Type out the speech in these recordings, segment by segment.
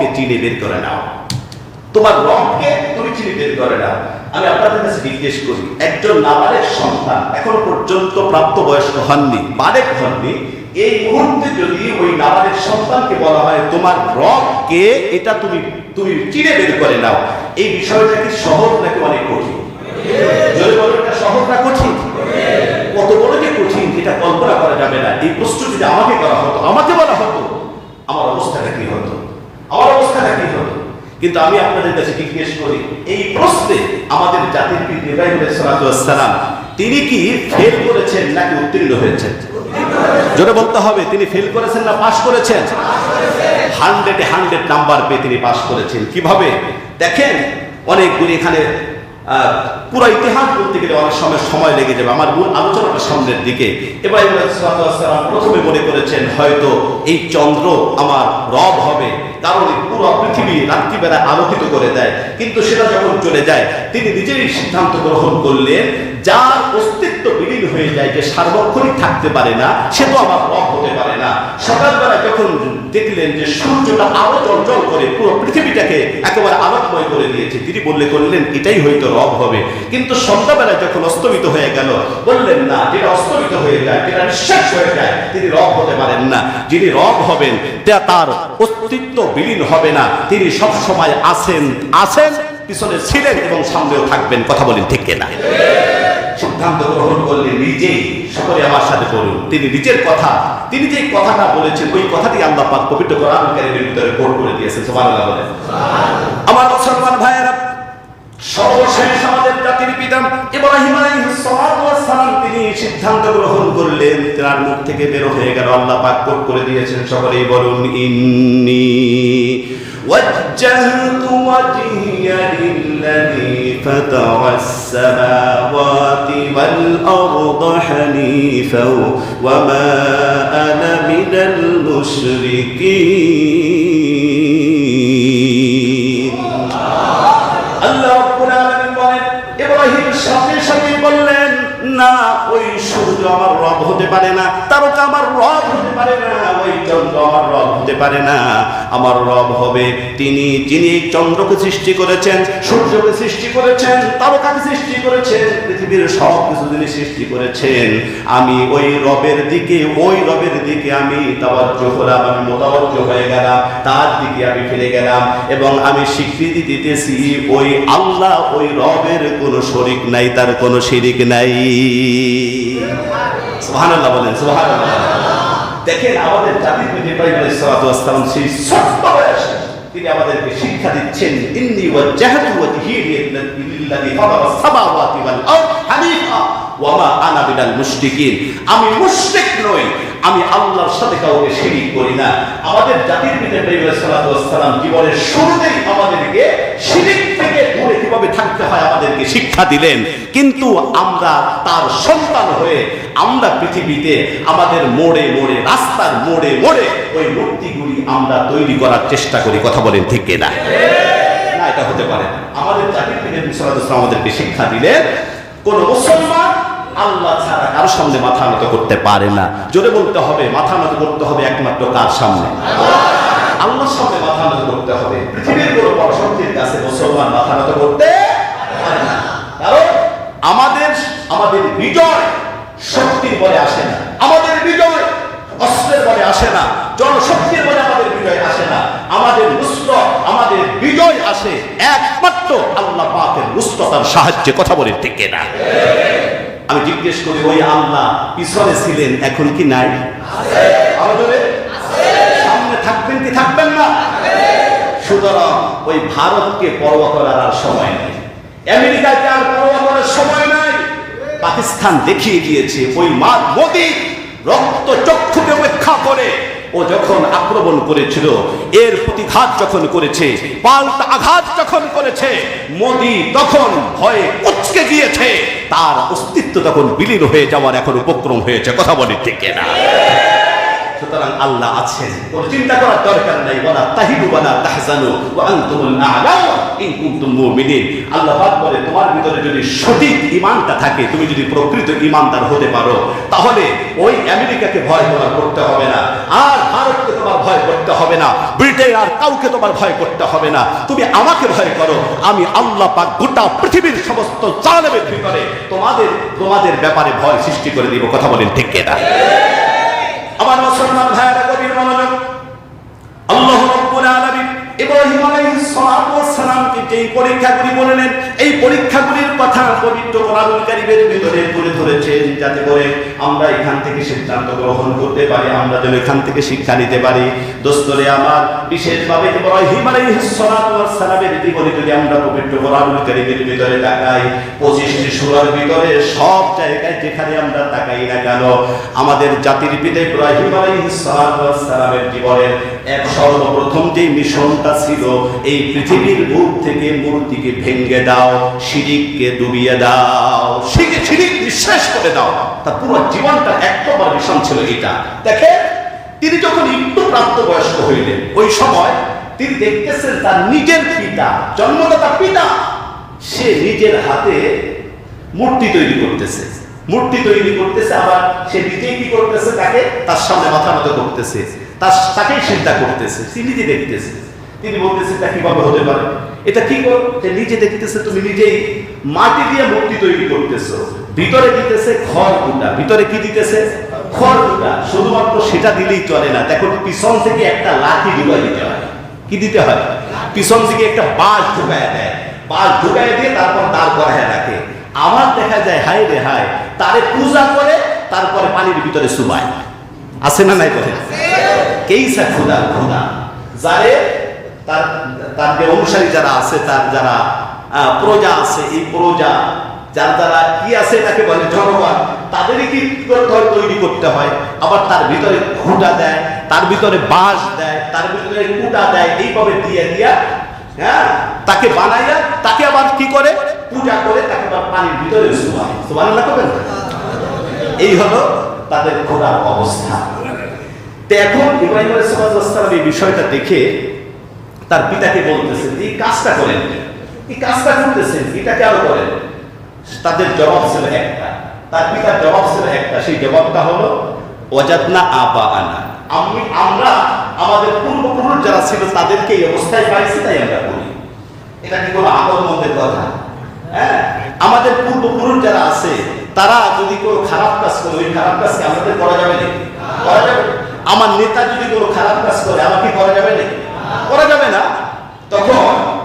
রবকে চিনে বের করে নাও। তোমার রবকে তুমি চিনে বের করে নাও। আমি আপনাদের কাছে জিজ্ঞেস করি, একজন নাবালেক সন্তান এখনও পর্যন্ত প্রাপ্ত বয়স্ক হননি, বালেক হননি, এই মুহূর্তে যদি ওই নাবালেক সন্তানকে বলা হয়, তোমার রবকে এটা তুমি তুমি চিনে বের করে নাও। এই বিষয়টা কি সহজ নাকি অনেক কঠিন? যদি বলো, এটা সহজ না কঠিন? কত বড় যে কঠিন, এটা কল্পনা করা যাবে না। এই প্রশ্ন যদি আমাকে করা হতো, আমাকে বলা হতো আমার অবস্থাটা কি হতো আমার অবস্থাটা কি হতো কিন্তু আমি আপনাদের কাছে জিজ্ঞেস করি, এই প্রশ্নে আমাদের জাতির সালাম, তিনি কি ফেল করেছেন নাকি উত্তীর্ণ হয়েছেন? জোরে বলতে হবে, তিনি ফেল করেছেন না পাশ করেছেন? হান্ড্রেডে হান্ড্রেড নাম্বার পেয়ে তিনি পাশ করেছেন। কীভাবে? দেখেন, অনেকগুলি এখানে পুরো ইতিহাস বলতে গেলে অনেক সময় সময় লেগে যাবে। আমার মূল আলোচনাটা সামনের দিকে। এবার প্রথমে মনে করেছেন, হয়তো এই চন্দ্র আমার রব হবে। কারণ পুরো পৃথিবী রাত্রিবেলা আলোকিত করে দেয়। কিন্তু সেটা যখন চলে যায়, তিনি নিজেই সিদ্ধান্ত গ্রহণ করলেন, যার অস্তিত্ব বিলীন হয়ে যায় যে সার্বক্ষণিক থাকতে পারে না, সে তো আমার রব হতে পারে না। সকালবেলা যখন দেখলেন যে সূর্যটা আলো চঞ্চল করে পুরো পৃথিবীটাকে একেবারে আলোকময় করে দিয়েছে, তিনি বললে, করলেন, এটাই হয়তো রব হবে। কিন্তু সন্ধ্যাবেলা যখন অস্তমিত হয়ে গেল, বললেন, না, যেটা অস্তমিত হয়ে যায়, যেটা নিঃশ্বাস হয়ে যায়, তিনি রব হতে পারেন না। যিনি রব হবেন তার অস্তিত্ব বিলীন হবে না। তিনি সব সময় আছেন আছেন, পিছনে ছিলেন এবং সামনেও থাকবেন। কথা বলেন ঠিক না সিদ্ধান্ত গ্রহণ করলেন নিজেই সকলে আমার সাথে বলুন তিনি নিজের কথা, তিনি যে কথাটা বলেছেন, ওই কথাটি আল্লাহ পাক পবিত্র কোরআন কারীমের ভিতরে কোট করে দিয়েছেন। সুবহানাল্লাহ বলেন। আমার মুসলমান ভাইয়েরা, সর্বশেষ আমাদের জাতির পিতা ইব্রাহিম আলাইহিস সালাম সিদ্ধান্ত গ্রহণ করলেন তার মুখ থেকে বের হয়ে গেল আল্লাহ পাক কোট করে দিয়েছেন সকলেই বলুন ইন্নী وجهت وجهي للذي فطر السماوات والأرض حنيفا وما أنا من المشركين আল্লাহ রাব্বুল আলামিন বলেন ইব্রাহিম সাথে সূর্য আমার রব হতে পারে না তারকা আমার রব পারে হতে পারে না। আমার রব হবে তিনি, যিনি চন্দ্রকে সৃষ্টি করেছেন, সূর্যকে সৃষ্টি করেছেন, তারকাকে সৃষ্টি করেছেন, পৃথিবীর সব কিছু যিনি সৃষ্টি করেছেন। আমি ওই রবের দিকে, ওই রবের দিকে আমি তাওয়াজ্জু হলাম, আমি মোতাবজ্জ হয়ে গেলাম, তার দিকে আমি ফিরে গেলাম এবং আমি স্বীকৃতি দিতেছি, ওই আল্লাহ ওই রবের কোনো শরিক নাই, তার কোনো শিরিক নাই। বলেন দেখেন আমাদের জাতির পিতা ইব্রাহিম সেই ছোট্ট বয়সে তিনি আমাদেরকে শিক্ষা দিচ্ছেন, ইন্নি আরদ হানিফা আনা মুশরিকিন। আমি মুশরিক নই, আমি আল্লাহর সাথে কাউকে শিরিক করি না। আমাদের জাতির পিতা ইব্রাহিম আলাইহিস সালাতু ওয়াস জীবনের শুরুতেই আমাদেরকে শিরিক কীভাবে থাকতে হয় আমাদেরকে শিক্ষা দিলেন। কিন্তু আমরা তার সন্তান হয়ে আমরা পৃথিবীতে আমাদের মোড়ে মোড়ে, রাস্তার মোড়ে মোড়ে ওই মূর্তিগুলি আমরা তৈরি করার চেষ্টা করি। কথা বলেন ঠিক না, এটা হতে পারে আমাদের পিতা ইসলাম আমাদেরকে শিক্ষা দিলেন, কোন মুসলমান আল্লাহ ছাড়া কারোর সামনে মাথা নত করতে পারে না। জোরে বলতে হবে, মাথা নত করতে হবে একমাত্র কার সামনে? আল্লাহর সামনে মাথা নত করতে হবে। পৃথিবীর কোনো পরশক্তির কাছে মুসলমান মাথা নত করতে কারণ আমাদের আমাদের বিজয় শক্তির বলে আসে না। আমাদের বিজয় অস্ত্রের বলে আসে না। জনশক্তির বলে আমাদের বিজয় আসে না। আমাদের নুসরত আমাদের বিজয় আসে একমাত্র আল্লাহ পাকের নুসরতার সাহায্যে। কথা বলে ঠিক না আমি জিজ্ঞেস করি, ওই আল্লাহ পিছনে ছিলেন, এখন কি নাই? সামনে থাকবেন কি থাকবেন না? সুতরাং ওই ভারতকে পরোয়া করার আর সময় নেই। আমেরিকাকে আর পরোয়া করার সময় নাই। পাকিস্তান দেখিয়ে দিয়েছে, ওই মা মোদি রক্ত চক্ষুকে উপেক্ষা করে। ও যখন আক্রমণ করেছিল, এর প্রতিঘাত যখন করেছে, পাল্টা আঘাত যখন করেছে, মোদি তখন ভয়ে উচকে গিয়েছে। তার অস্তিত্ব তখন বিলীন হয়ে যাওয়ার এখন উপক্রম হয়েছে, কথা বলে ঠিক না সুতরাং আল্লাহ আছেন। কোনো চিন্তা করার দরকার নাই। বলা তাহিদু বলা তাহজানু। ওয়া আনতুমুল আ'লাউ ইন কুনতুম মুমিনিন। আল্লাহ পাক বলে, তোমার ভিতরে যদি সঠিক ঈমানটা থাকে, তুমি যদি প্রকৃত ঈমানদার হতে পারো, তাহলে ওই আমেরিকাকে ভয় তোমার করতে হবে না। আর ভারতকে তোমার ভয় করতে হবে না। ব্রিটেন আর কাউকে তোমার ভয় করতে হবে না। তুমি আমাকে ভয় করো। আমি আল্লাহ পাক গোটা পৃথিবীর সমস্ত জালেমের ভিতরে তোমাদের তোমাদের ব্যাপারে ভয় সৃষ্টি করে দিব। কথা বলেন ঠিক কেনা? আমার মুসলমান ভাইয়েরা ইব্রাহিম আলাইহিস সালাতু যেই পরীক্ষাগুলি বললেন, এই পরীক্ষাগুলির কথা পবিত্র কোরআনুল ভিতরে তুলে ধরেছেন যাতে করে আমরা এখান থেকে সিদ্ধান্ত গ্রহণ করতে পারি, আমরা যেন এখান থেকে শিক্ষা নিতে পারি। দোস্তরে, আমার বিশেষভাবে ইব্রাহিম আলাইহিস সালাতু জীবনে যদি আমরা পবিত্র কোরআনুল ভিতরে তাকাই 25টি সূরার ভিতরে সব জায়গায় যেখানে আমরা তাকাই না কেন, আমাদের জাতির পিতা ইব্রাহিম আলাইহিস সালাতু ওয়াস জীবনের এক সর্বপ্রথম যে মিশনটা ছিল, এই পৃথিবীর বুক থেকে মূর্তিকে ভেঙে দাও শিরিককে ডুবিয়ে দাও শিরিক শিরিক নিঃশেষ করে দাও। তার পুরো জীবনটা এক নম্বর মিশন ছিল এটা। দেখে তিনি যখন একটু প্রাপ্তবয়স্ক হইলেন, ওই সময় তিনি দেখতেছেন তার নিজের পিতা, জন্মদাতা পিতা, সে নিজের হাতে মূর্তি তৈরি করতেছে। মূর্তি তৈরি করতেছে, আবার সে নিজেই কি করতেছে তাকে? তার সামনে মাথা মতো করতেছে। তার তাকেই চিন্তা করতেছে, সে নিজে দেখতেছে। তিনি বলতেছে, এটা কীভাবে হতে পারে? এটা কি কর নিজে দেখতেছে, তুমি নিজেই মাটি দিয়ে মূর্তি তৈরি করতেছো। ভিতরে দিতেছে খড় কুটা ভিতরে কি দিতেছে? খড় কুটা শুধুমাত্র সেটা দিলেই চলে না। দেখো, পিছন থেকে একটা লাঠি ঢুকাই দিতে হয়। কি দিতে হয়? পিছন থেকে একটা বাঁশ ঢুকায় দেয়। বাঁশ ঢুকায় দিয়ে তারপর দাঁড় করায় রাখে। আমার দেখা যায়, হায় রে হায়, তারে পূজা করে তারপরে পানির ভিতরে সুবায় আছে না নাই কথা কেইসা খুদা খুদা। যারে তার তার যে অনুসারী যারা আছে, তার যারা প্রজা আছে, এই প্রজা, যার দ্বারা কি আছে তাকে বলে জনগণ, তাদেরই কি করতে হয় তৈরি করতে হয়? আবার তার ভিতরে খুঁটা দেয়, তার ভিতরে বাঁশ দেয়, তার ভিতরে কুটা দেয়, এইভাবে দিয়ে, দিয়া হ্যাঁ তাকে বানাইয়া, তাকে আবার কি করে? পূজা করে, তাকে আবার পানির ভিতরে সুবাই সুবান? এই হলো তাদের খোদার অবস্থা। তো এখন ইব্রাহিম আলাইসালাম এই বিষয়টা দেখে তার পিতাকে বলতেছেন এই কাজটা করেন এই কাজটা করতেছেন এটা কেন করেন? তাদের জবাব ছিল একটা, তার পিতার জবাব ছিল একটা, সেই জবাবটা হলো অজাতনা আবা আনা আমি, আমরা, আমাদের পূর্বপুরুষ যারা ছিল তাদেরকে এই অবস্থায় পাইছি, তাই আমরা করি। এটা কি কোনো আমল মন্দের কথা? হ্যাঁ? আমাদের পূর্বপুরুষ যারা আছে, তারা যদি কোনো খারাপ কাজ করে, ওই খারাপ কাজকে আমাদের করা যাবে না করা যাবে? আমার নেতা যদি কোনো খারাপ কাজ করে আমাকে করা যাবে না করা যাবে না। তখন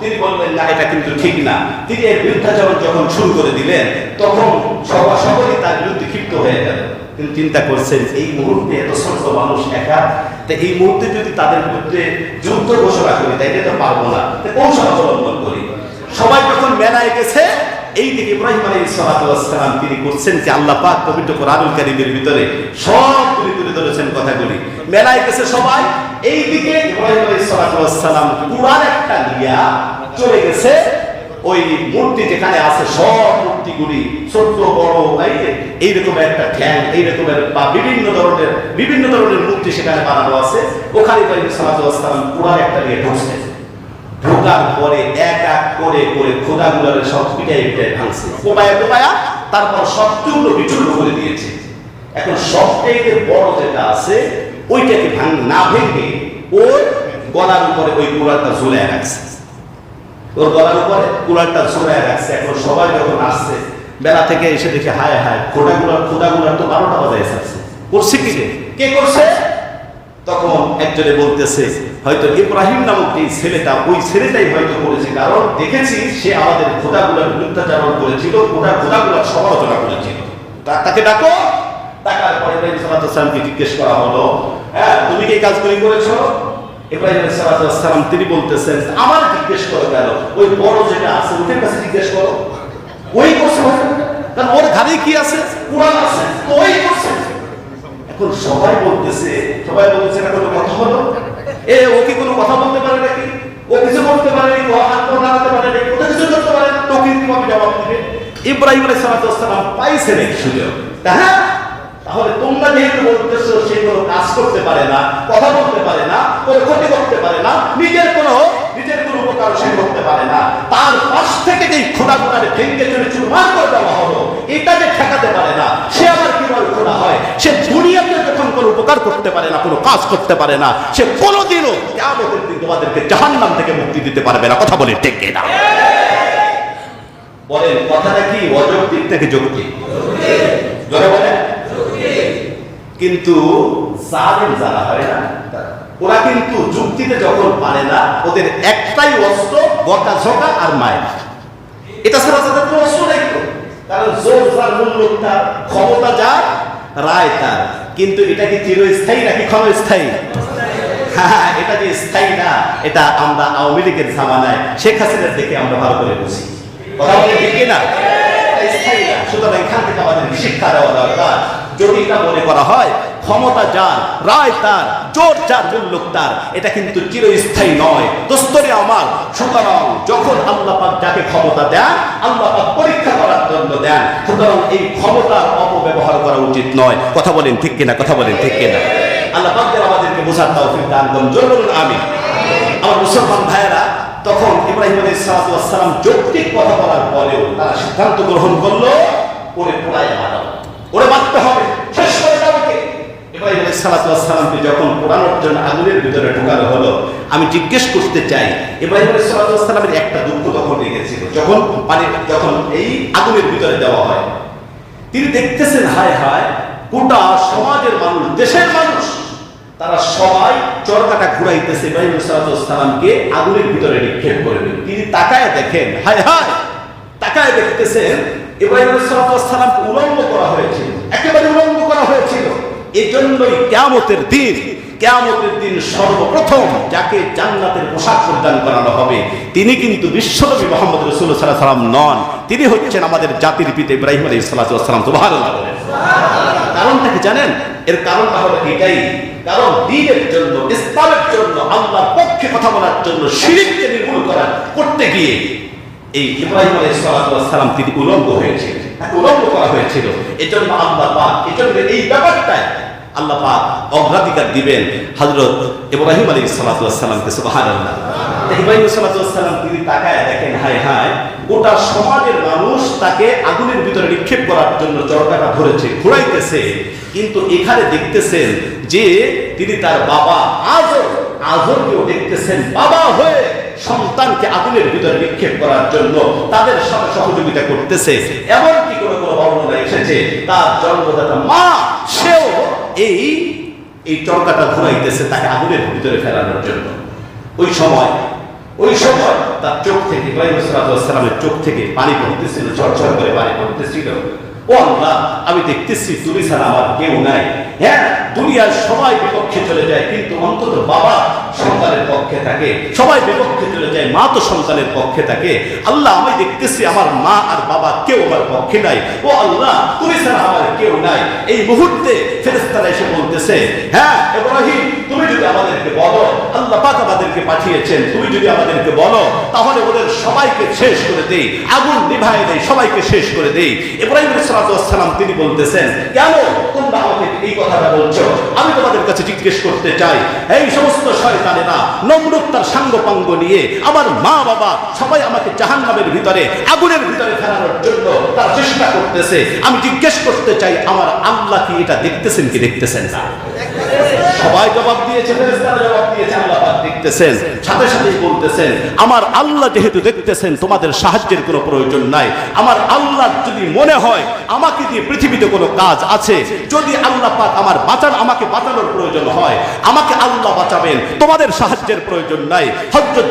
তিনি বললেন, না, এটা কিন্তু ঠিক না। তিনি এর বিরুদ্ধাচরণ যখন শুরু করে দিলেন, তখন সবাই সকলেই তার বিরুদ্ধে ক্ষিপ্ত হয়ে গেল। তিনি চিন্তা করছেন, এই মুহূর্তে এত ছোট মানুষ একা? তা এই মুহূর্তে যদি তাদের বিরুদ্ধে যুদ্ধ ঘোষণা করি, তাইলে তো পারব না। কৌশল অবলম্বন করি। সবাই যখন মেলায় গেছে এই ইব্রাহিম আলাইহিস সালাতু ওয়াস সালাম তিনি করছেন যে আল্লাহ পাক পবিত্র কোরআনুল কারীমের ভিতরে তুলে ধরেছেন কথাগুলি। মেলায় গেছে সবাই ইব্রাহিম আলাইহিস সালাতু ওয়াস কুরআন একটা নিয়া চলে গেছে। ওই মূর্তি যেখানে আছে সব মূর্তিগুলি ছোট বড়, এই এইরকম একটা ঠ্যাং এইরকমের বা বিভিন্ন ধরনের বিভিন্ন ধরনের মূর্তি সেখানে বানানো আছে। ওখানে ইব্রাহিম সালাতু ওয়াস কুরআন একটা নিয়ে ঢুকছে। ঢোকার পরে এক এক করে করে খোদাগুলোর সব পিটাই পিটাই ভাঙছে। কোপায়া কোপায়া, তারপর সব চূর্ণ বিচূর্ণ করে দিয়েছে। এখন সবচাইতে বড় যেটা আছে, ওইটাকে ভাঙ, না ভেঙে ওর গলার উপরে ওই কুড়ালটা ঝুলে রাখছে। ওর গলার উপরে কুড়ালটা ঝুলে রাখছে। এখন সবাই যখন আসছে, বেলা থেকে এসে দেখে, হায় হায়, খোদাগুলার খোদাগুলার তো বারোটা বাজায় এসেছে করছে কি? কে করছে? তখন একজনে বলতেছে হয়তো ইব্রাহিম নামক যে ছেলেটা, ওই ছেলেটাই হয়তো করেছে কারণ দেখেছি সে আমাদের খোদাগুলার বিরুদ্ধাচারণ করেছিল খোদা খোদাগুলার সমালোচনা করেছিল। তাকে ডাকো। ডাকার পরে ইব্রাহিম জিজ্ঞেস করা হলো হ্যাঁ তুমি কি কাজগুলি করেছ? ইব্রাহিম সালাতাম তিনি বলতেছেন, আমার জিজ্ঞেস করো কেন ওই বড় যেটা আছে, ওদের কাছে জিজ্ঞেস করো। ওই করছে কারণ ওর ঘাড়ে কি আছে? কোরআন আছে। ওই করছে। এখন সবাই বলতেছে সবাই বলতেছে না কোনো কথা হলো? এ, ও কি কোনো কথা বলতে পারে নাকি? ও কিছু করতে পারে নাকি? ও হাত পারে নাকি? কিছু করতে পারে না। আমি জবাব দিবে? ইব্রাহিম সুযোগ তা হ্যাঁ তাহলে তোমরা যেহেতু বলতেছো সে কোনো কাজ করতে পারে না, কথা বলতে পারে না, কোনো ক্ষতি করতে পারে না, নিজের কোনো সে দুনিয়াতে যখন কোনো উপকার করতে পারে না, কোনো কাজ করতে পারে না, সে কোনোদিনও কেমন দিন তোমাদেরকে থেকে মুক্তি দিতে পারবে না। কথা বলে ঠিক না কথাটা কি? অযৌক্তিক কিন্তু যুক্তিতে যখন পারে না, ওদের একটাই অস্ত্র বকাঝকা আর মায়ের এটা ছাড়া তাদের কোনো অস্ত্র নাই তো। কারণ জোর যার মূল্য, তার ক্ষমতা যার, রায় তার। কিন্তু এটা কি চিরস্থায়ী নাকি ক্ষণস্থায়ী? হ্যাঁ এটা যে স্থায়ী না, এটা আমরা আওয়ামী লীগের জামানায় শেখ হাসিনার দেখে আমরা ভালো করে বুঝি। কথা বলে ঠিক স্থায়ী না। সুতরাং এখান থেকে আমাদের শিক্ষা দেওয়া দরকার। যদি এটা মনে করা হয় ক্ষমতা যার, রায় তার, জোর যার মূল্য তার, এটা কিন্তু চিরস্থায়ী নয়। দোস্তরে আমার, সুতরাং যখন আল্লাহ পাক যাকে ক্ষমতা দেন, আল্লাহ পাক পরীক্ষা করার জন্য দেন। সুতরাং এই ক্ষমতার অপব্যবহার করা উচিত নয়। কথা বলেন ঠিক কিনা? কথা বলেন ঠিক কিনা? আল্লাহ পাক যেন আমাদেরকে বোঝার তৌফিক দান করুন। জোর বলুন আমি আমার মুসলমান ভাইয়েরা, তখন ইব্রাহিম আলাইহিস সালাম যৌক্তিক কথা বলার পরেও তারা সিদ্ধান্ত গ্রহণ করল, ওরে পোড়ায় মারা ওরে মারতে হবে। সালামকে যখন পোড়ানোর জন্য আগুনের ভিতরে ঢোকানো হলো, আমি জিজ্ঞেস করতে চাই আলাইহিস সালামের একটা দুঃখ তখন লেগেছিল। যখন পানি যখন এই আগুনের ভিতরে দেওয়া হয়, তিনি দেখতেছেন, হায় হায়, গোটা সমাজের মানুষ, দেশের মানুষ, তারা সবাই চরকাটা ঘুরাইতেছে ইব্রাহিম সালামকে আগুনের ভিতরে নিক্ষেপ করবে তিনি তাকায় দেখেন, হায় হায়, তাকায় দেখতেছেন ইব্রাহিম সালামকে উলঙ্গ করা হয়েছিল। একেবারে হয়েছিল এই জন্যই কেয়ামতের দিন কেয়ামতের দিন সর্বপ্রথম যাকে জান্নাতের পোশাক প্রদান করানো হবে, তিনি কিন্তু বিশ্বনবী মোহাম্মদ রসুল সাল্লাম নন। তিনি হচ্ছেন আমাদের জাতির পিতা ইব্রাহিম আলী সাল্লাহাম তো ভালো কারণটা কি জানেন? এর কারণটা হলো এটাই। কারণ দিনের জন্য, ইসলামের জন্য, আল্লাহর পক্ষে কথা বলার জন্য, শিরিককে নির্মূল করা, করতে গিয়ে এই ইব্রাহিম সালাম তিনি উলঙ্গ তাকে উলঙ্গ করা হয়েছিল। এজন্য আল্লাহ পাক, এজন্য এই ব্যাপারটায় আল্লাহ পাক অগ্রাধিকার দিবেন হযরত ইব্রাহিম আলাইহিস সালামকে, সুবহানাল্লাহ। ইব্রাহিম সালাম তিনি তাকায় দেখেন, হায় হায়, গোটা সমাজের মানুষ তাকে আগুনের ভিতরে নিক্ষেপ করার জন্য চরকাটা ধরেছে, ঘুরাইতেছে। কিন্তু এখানে দেখতেছেন যে তিনি তার বাবা আজও, আজরকেও দেখতেছেন বাবা হয়ে সন্তানকে আগুনের ভিতরে নিক্ষেপ করার জন্য তাদের সাথে সহযোগিতা করতেছে। এমনকি কোনো কোনো বর্ণনা এসেছে, তার জন্মদাতা মা, সেও এই এই চরকাটা ঘুরাইতেছে তাকে আগুনের ভিতরে ফেলানোর জন্য। ওই সময় ওই সময় তার চোখ থেকে ইব্রাহিম সালামের চোখ থেকে পানি পড়তেছিল, ঝরঝর করে পানি পড়তেছিল। ও আল্লাহ, আমি দেখতেছি তুমি ছাড়া আমার কেউ নাই। হ্যাঁ দুনিয়ার সবাই বিপক্ষে চলে যায়, কিন্তু অন্তত বাবা সন্তানের পক্ষে থাকে, সবাই বিপক্ষে চলে যায়, মা তো সন্তানের পক্ষে থাকে। আল্লাহ, আমি দেখতেছি আমার মা আর বাবা কেউ আমার পক্ষে নাই। ও আল্লাহ, তুমি ছাড়া আমার কেউ নাই। এই মুহূর্তে ফেরেস্তারা এসে বলতেছে হ্যাঁ ইব্রাহিম, তুমি যদি আমাদেরকে বলো, আল্লাহ পাক আমাদেরকে পাঠিয়েছেন, তুমি যদি আমাদেরকে বলো, তাহলে ওদের সবাইকে শেষ করে দেই, আগুন নিভায় দেই, সবাইকে শেষ করে দেই। ইব্রাহিম সালাম তিনি বলতেছেন কেন তোমরা আমাকে এই কথাটা বলছো। আমি তোমাদের কাছে জিজ্ঞেস করতে চাই, এই সমস্ত শয়তানেরা নম্রতার তার সাঙ্গপাঙ্গ নিয়ে আমার মা বাবা সবাই আমাকে জাহান্নামের ভিতরে, আগুনের ভিতরে ফেলানোর জন্য তার চেষ্টা করতেছে। আমি জিজ্ঞেস করতে চাই, আমার আল্লাহ কি এটা দেখতেছেন কি দেখতেছেন না? সবাই জবাব দেখতেছেন, সাথে সাথেই বলতেছেন, আমার আল্লাহ যেহেতু দেখতেছেন, তোমাদের সাহায্যের কোনো প্রয়োজন নাই। আমার আল্লাহ যদি মনে হয়, আমাকে দিয়ে পৃথিবীতে কোনো কাজ আছে, যদি আল্লাহ পাক আমার বাঁচান, আমাকে বাঁচানোর প্রয়োজন হয়, আমাকে আল্লাহ বাঁচাবেন, তোমাদের সাহায্যের প্রয়োজন নাই।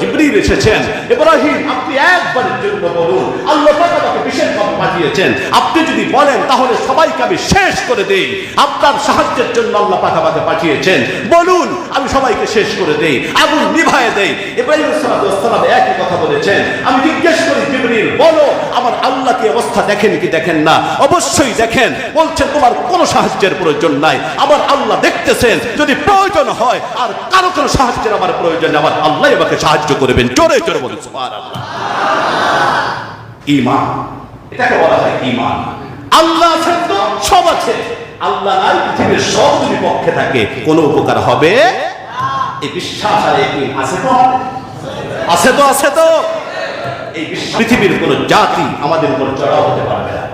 জিবরিল এসেছেন আপনি একবারের জন্য বলুন, আল্লাহ পাক আমাকে বিশেষভাবে পাঠিয়েছেন। আপনি যদি বলেন, তাহলে সবাইকে আমি শেষ করে দেই। আপনার সাহায্যের জন্য আল্লাহ পাক আমাকে পাঠিয়েছেন, বলুন, আমি সবাইকে শেষ করে দেই, আগুন নিভায়ে দেই। ইব্রাহিম সালাম একই কথা বলেছেন, আমি জিজ্ঞেস করি, জিবরিল, বলো, আমার আল্লাহ কি অবস্থা দেখেন কি দেখেন না? অবশ্যই দেখেন, বলছেন, তোমার কোনো সাহায্যের প্রয়োজন নাই, আমার আল্লাহ দেখতেছেন, যদি প্রয়োজন হয়, আর কারও কোনো সাহায্যের আমার প্রয়োজন আমার আল্লাহ আমাকে সাহায্য করবেন। জোরে জোরে বলুন ইমান, এটাকে বলা হয় ইমান। আল্লাহ আছেন তো সব আছে। আল্লাহ নাই পৃথিবীর সব যদি পক্ষে থাকে, কোনো উপকার হবে? এই বিশ্বাস আর এই আছে তো? আছে তো আছে তো। এই পৃথিবীর কোন জাতি আমাদের উপর চড়াও হতে পারবে না।